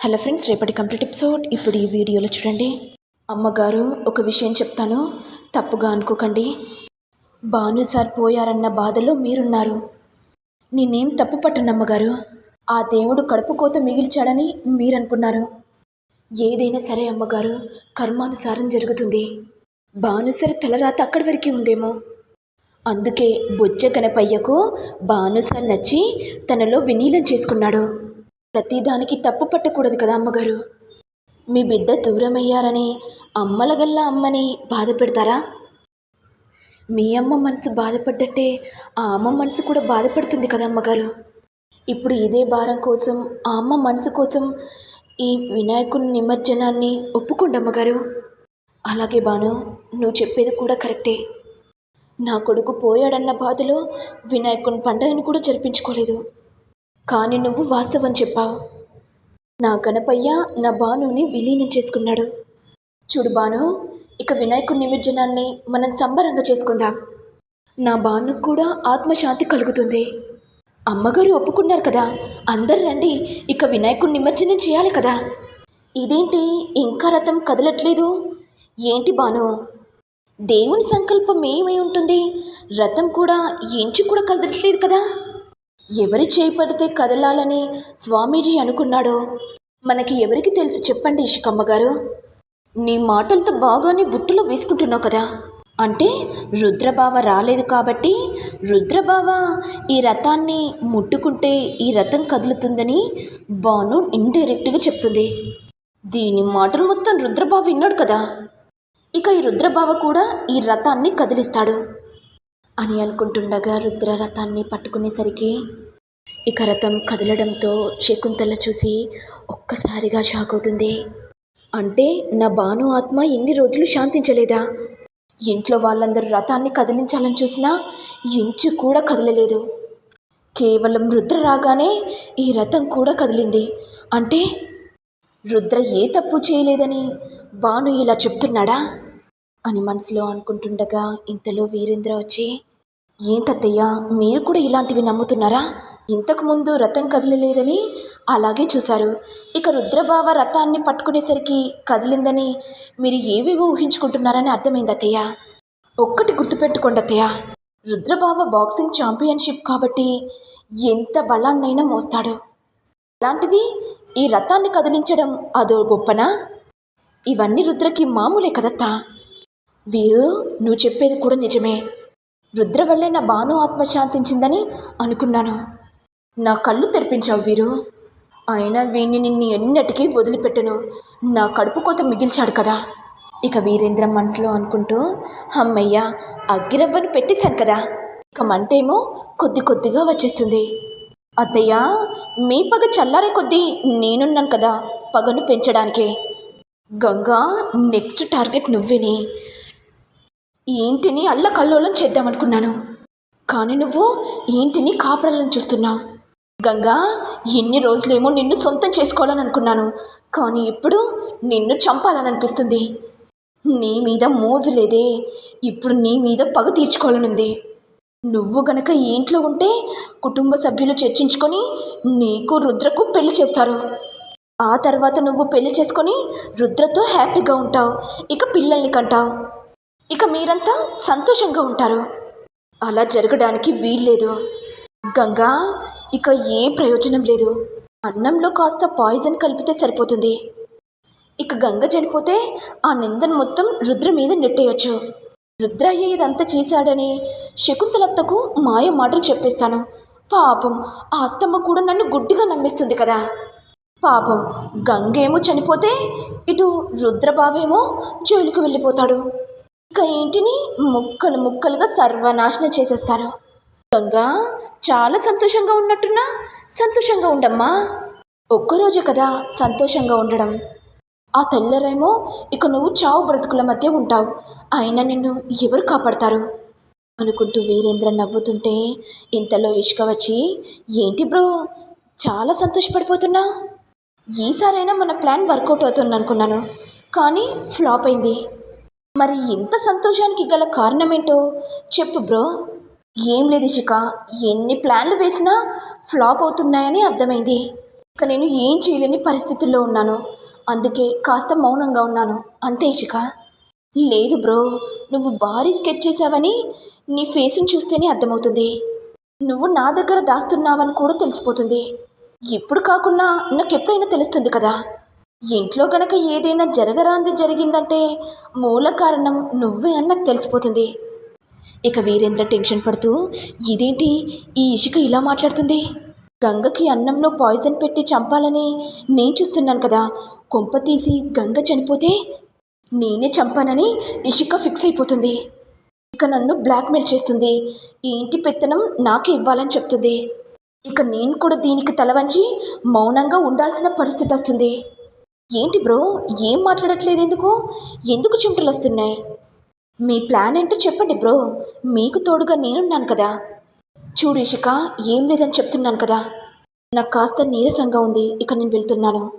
Hello friends రేపటి complete episode. ఇప్పుడు ఈ వీడియోలో చూడండి. అమ్మగారు ఒక విషయం చెప్తాను. తప్పుగా అనుకోకండి. భాను సార్ పోయారన్న బాధలో మీరున్నారు. నేనేం తప్పు పట్టను అమ్మగారు. ఆ దేవుడు కడుపు కోత మిగిల్చాడని మీరనుకున్నారు. ఏదైనా సరే అమ్మగారు కర్మానుసారం జరుగుతుంది. బానుసరి తలరాత అక్కడి వరకే ఉందేమో. అందుకే బొజ్జ గణపయ్యకు భానుసార్ నచ్చి తనలో వినీలం చేసుకున్నాడు. ప్రతిదానికి తప్పు పట్టకూడదు కదా అమ్మగారు. మీ బిడ్డ దూరమయ్యారని అమ్మలగల్ల అమ్మని బాధ పెడతారా మీ అమ్మ మనసు బాధపడ్డట్టే ఆ అమ్మ మనసు కూడా బాధపడుతుంది కదా అమ్మగారు. ఇప్పుడు ఇదే భారం కోసం ఆ అమ్మ మనసు కోసం ఈ వినాయకుని నిమజ్జనాన్ని ఒప్పుకోండి అమ్మగారు. అలాగే బాను నువ్వు చెప్పేది కూడా కరెక్టే. నా కొడుకు పోయాడన్న బాధలో వినాయకుని పండగను కూడా జరిపించుకోలేదు. కానీ నువ్వు వాస్తవం చెప్పావు. నా గణపయ్య నా బానుని విలీనం చేసుకున్నాడు. చూడు బాను ఇక వినాయకుడి నిమజ్జనాన్ని మనం సంబరంగా చేసుకుందాం. నా బానుకు కూడా ఆత్మశాంతి కలుగుతుంది. అమ్మగారు ఒప్పుకున్నారు కదా అందరు రండి ఇక వినాయకుడి నిమజ్జనం చేయాలి కదా. ఇదేంటి ఇంకా రథం కదలట్లేదు? ఏంటి బాను దేవుని సంకల్పం ఏమై ఉంటుంది? రథం కూడా ఎంచు కూడా కదలట్లేదు కదా? ఎవరి చేపడితే కదలాలని స్వామీజీ అనుకున్నాడో? మనకి ఎవరికి తెలుసు చెప్పండి ఇషికమ్మ గారు నీ మాటలతో బాగానే బుట్టులో వేసుకుంటున్నావు కదా. అంటే రుద్రబావ రాలేదు కాబట్టి రుద్రబావ ఈ రథాన్ని ముట్టుకుంటే ఈ రథం కదులుతుందని బాను ఇండైరెక్ట్గా చెప్తుంది. దీని మాటలు మొత్తం రుద్రబావ విన్నాడు కదా. ఇక ఈ రుద్రబావ కూడా ఈ రథాన్ని కదిలిస్తాడు. అని అనుకుంటుండగా రుద్ర రథాన్ని పట్టుకునేసరికి ఇక రథం కదలడంతో శకుంతల చూసి ఒక్కసారిగా షాక్ అవుతుంది. అంటే నా భాను ఆత్మ ఎన్ని రోజులు శాంతించలేదా? ఇంట్లో వాళ్ళందరూ రథాన్ని కదిలించాలని చూసినా ఇంచు కూడా కదలలేదు. కేవలం రుద్ర రాగానే ఈ రథం కూడా కదిలింది. అంటే రుద్ర ఏ తప్పు చేయలేదని భాను ఇలా చెప్తున్నాడా? అని మనసులో అనుకుంటుండగా ఇంతలో వీరేంద్ర వచ్చి ఏంటత్తయ్య మీరు కూడా ఇలాంటివి నమ్ముతున్నారా? ఇంతకుముందు రథం కదలలేదని అలాగే చూశారు. ఇక రుద్రబావ రథాన్ని పట్టుకునేసరికి కదిలిందని మీరు ఏవేవో ఊహించుకుంటున్నారని అర్థమైంది అత్తయ్య ఒక్కటి గుర్తుపెట్టుకోండి అత్తయ్య రుద్రబావ బాక్సింగ్ ఛాంపియన్షిప్ కాబట్టి ఎంత బలాన్నైనా మోస్తాడు. అలాంటిది ఈ రథాన్ని కదిలించడం అదో గొప్పనా? ఇవన్నీ రుద్రకి మామూలే కదత్తా. వీరు నువ్వు చెప్పేది కూడా నిజమే. రుద్ర వల్లే నా భాను ఆత్మ శాంతించిందని అనుకున్నాను. నా కళ్ళు తెరిపించావు వీరు. అయినా వీణ్ణి నిన్ను ఎన్నటికీ వదిలిపెట్టను. నా కడుపు కోత మిగిల్చాడు కదా. ఇక వీరేంద్ర మనసులో అనుకుంటూ అమ్మయ్య అగ్గిరవ్వను పెట్టేశాను కదా. ఇక మంటేమో కొద్ది కొద్దిగా వచ్చేస్తుంది. అత్తయ్య మీ పగ చల్లారే కొద్దీ నేనున్నాను కదా పగను పెంచడానికే. గంగా నెక్స్ట్ టార్గెట్ నువ్వేనే. ఈ ఇంటిని అల్లకల్లోలం చేద్దామనుకున్నాను. కానీ నువ్వు ఈ ఇంటిని కాపాడాలని చూస్తున్నావు. గంగా ఎన్ని రోజులేమో నిన్ను సొంతం చేసుకోవాలని అనుకున్నాను కానీ ఇప్పుడు నిన్ను చంపాలని అనిపిస్తుంది నీ మీద మోజు లేదే. ఇప్పుడు నీ మీద పగ తీర్చుకోవాలనుంది. నువ్వు గనక ఈ ఇంట్లో ఉంటే కుటుంబ సభ్యులు చర్చించుకొని నీకు రుద్రకు పెళ్ళి చేస్తారు. ఆ తర్వాత నువ్వు పెళ్ళి చేసుకొని రుద్రతో హ్యాపీగా ఉంటావు. ఇక పిల్లల్ని కంటావు. ఇక మీరంతా సంతోషంగా ఉంటారు. అలా జరగడానికి వీల్లేదు. గంగా ఇక ఏ ప్రయోజనం లేదు. అన్నంలో కాస్త పాయిజన్ కలిపితే సరిపోతుంది. ఇక గంగ చనిపోతే ఆ నిందను మొత్తం రుద్ర మీద నెట్టేయచ్చు. రుద్రయ్య ఇదంతా చేశాడని శకుంతలత్తకు మాయ మాటలు చెప్పేస్తాను. పాపం ఆ అత్తమ్మ కూడా నన్ను గుడ్డిగా నమ్మిస్తుంది కదా. పాపం గంగేమో చనిపోతే ఇటు రుద్రబావేమో జైలుకు వెళ్ళిపోతాడు. ఇక ఇంటిని ముక్కలు ముక్కలుగా సర్వనాశనం చేసేస్తాను గంగా చాలా సంతోషంగా ఉన్నట్టున్నా? సంతోషంగా ఉండమ్మా. ఒక్కరోజే కదా సంతోషంగా ఉండడం. ఆ తెల్లరేమో ఇక నువ్వు చావు బ్రతుకుల మధ్య ఉంటావు. అయినా నిన్ను ఎవరు కాపాడతారు? అనుకుంటూ వీరేంద్ర నవ్వుతుంటే ఇంతలో ఇష్క వచ్చి ఏంటి బ్రో చాలా సంతోషపడిపోతున్నా? ఈసారైనా మన ప్లాన్ వర్కౌట్ అవుతుంది అనుకున్నాను కానీ ఫ్లాప్ అయింది. మరి ఇంత సంతోషానికి గల కారణమేంటో? చెప్పు బ్రో. ఏం లేదు ఇషిక. ఎన్ని ప్లాన్లు వేసినా ఫ్లాప్ అవుతున్నాయని అర్థమైంది. ఇక నేను ఏం చేయలేని పరిస్థితుల్లో ఉన్నాను. అందుకే కాస్త మౌనంగా ఉన్నాను. అంతే ఇషిక. లేదు బ్రో. నువ్వు భారీ స్కెచ్ చేసావని నీ ఫేస్ని చూస్తేనే అర్థమవుతుంది. నువ్వు నా దగ్గర దాస్తున్నావని కూడా తెలిసిపోతుంది. ఇప్పుడు కాకుండా నాకు ఎప్పుడైనా తెలుస్తుంది కదా. ఇంట్లో గనక ఏదైనా జరగరాంది జరిగిందంటే మూల కారణం నువ్వే అని నాకు తెలిసిపోతుంది. ఇక వీరేంద్ర టెన్షన్ పడుతూ ఇదేంటి? ఈ ఇషిక ఇలా మాట్లాడుతుంది? గంగకి అన్నంలో పాయిజన్ పెట్టి చంపాలని నేను చూస్తున్నాను కదా కొంప తీసి గంగ చనిపోతే నేనే చంపానని ఇషిక ఫిక్స్ అయిపోతుంది. ఇక నన్ను బ్లాక్మెయిల్ చేస్తుంది. ఈ ఇంటి పెత్తనం నాకే ఇవ్వాలని చెప్తుంది. ఇక నేను కూడా దీనికి తలవంచి మౌనంగా ఉండాల్సిన పరిస్థితి వస్తుంది. ఏంటి బ్రో? ఏం మాట్లాడట్లేదు ఎందుకు? ఎందుకు చెమటలు వస్తున్నాయి? మీ ప్లాన్ ఏంటో చెప్పండి బ్రో. మీకు తోడుగా నేనున్నాను కదా. చూడు ఇషిక ఏం లేదని చెప్తున్నాను కదా. నాకు కాస్త నీరసంగా ఉంది. ఇక నేను వెళ్తున్నాను.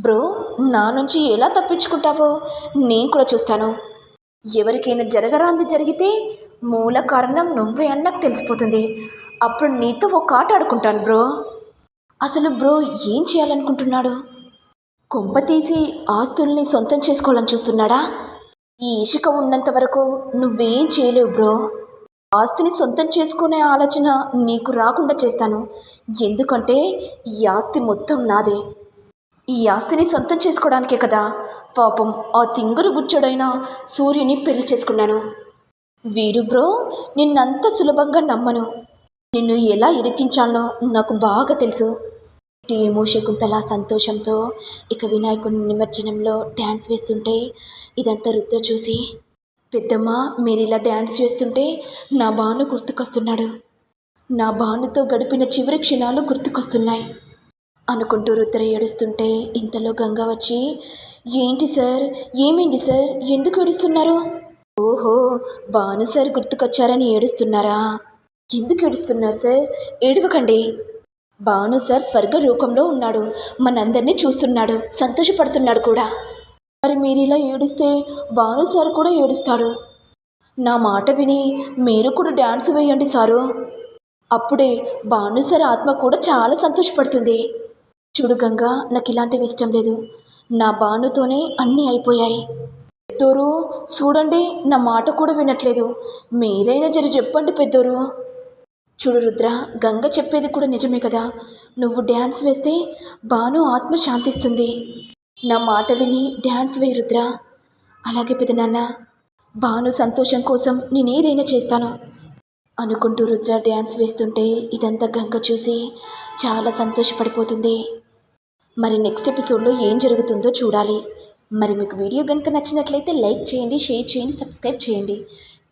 బ్రో నా నుంచి ఎలా తప్పించుకుంటావో నేను కూడా చూస్తాను. ఎవరికైనా జరగరాంది జరిగితే మూల కారణం నువ్వే అని నాకు తెలిసిపోతుంది. అప్పుడు నీతో ఒక ఆట ఆడుకుంటాను బ్రో. అసలు బ్రో ఏం చేయాలనుకుంటున్నాడు? కొంపతీసి ఆస్తుల్ని సొంతం చేసుకోవాలని చూస్తున్నాడా? ఈ ఇసుక ఉన్నంత వరకు నువ్వేం చేయలేవు బ్రో. ఆస్తిని సొంతం చేసుకునే ఆలోచన నీకు రాకుండా చేస్తాను. ఎందుకంటే ఈ ఆస్తి మొత్తం నాదే. ఈ ఆస్తిని సొంతం చేసుకోవడానికే కదా పాపం ఆ తింగురు గుచ్చడైన సూర్యుని పెళ్ళి చేసుకున్నాను. వీరు బ్రో నిన్నంత సులభంగా నమ్మను. నిన్ను ఎలా ఇరికించాలో నాకు బాగా తెలుసు. ఏమో శకుంతల సంతోషంతో ఇక వినాయకుని నిమజ్జనంలో డ్యాన్స్ వేస్తుంటే ఇదంతా రుద్ర చూసి పెద్దమ్మ మీరు ఇలా డ్యాన్స్ చేస్తుంటే నా బాను గుర్తుకొస్తున్నాడు. నా బానుతో గడిపిన చివరి క్షణాలు గుర్తుకొస్తున్నాయి. అనుకుంటూ రుద్ర ఏడుస్తుంటే ఇంతలో గంగ వచ్చి ఏంటి సార్? ఏమైంది సార్? ఎందుకు ఏడుస్తున్నారు? ఓహో బాను సార్ గుర్తుకొచ్చారని ఏడుస్తున్నారా? ఎందుకు ఏడుస్తున్నారు సార్? ఏడవకండి. భాను సార్ స్వర్గ రూపంలో ఉన్నాడు. మనందరినీ చూస్తున్నాడు. సంతోషపడుతున్నాడు కూడా. మరి మీరు ఇలా ఏడిస్తే భాను సార్ కూడా ఏడుస్తాడు. నా మాట విని మీరు కూడా డ్యాన్స్ వేయండి సారు. అప్పుడే భాను సార్ ఆత్మ కూడా చాలా సంతోషపడుతుంది. చూడు గంగా నాకు ఇలాంటివి ఇష్టం లేదు. నా భానుతోనే అన్నీ అయిపోయాయి. పెద్దోరు చూడండి నా మాట కూడా వినట్లేదు. మీరైనా జర చెప్పండి పెద్దోరు. చూడు రుద్ర గంగ చెప్పేది కూడా నిజమే కదా. నువ్వు డ్యాన్స్ వేస్తే బాను ఆత్మ శాంతిస్తుంది. నా మాట విని డ్యాన్స్ వేయి రుద్ర. అలాగే పెదనాన్న బాను సంతోషం కోసం నేనేదైనా చేస్తాను. అనుకుంటూ రుద్ర డ్యాన్స్ వేస్తుంటే ఇదంతా గంగ చూసి చాలా సంతోషపడిపోతుంది. మరి నెక్స్ట్ ఎపిసోడ్లో ఏం జరుగుతుందో చూడాలి. మరి మీకు వీడియో కనుక నచ్చినట్లయితే లైక్ చేయండి షేర్ చేయండి సబ్స్క్రైబ్ చేయండి.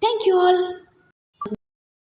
Thank you all.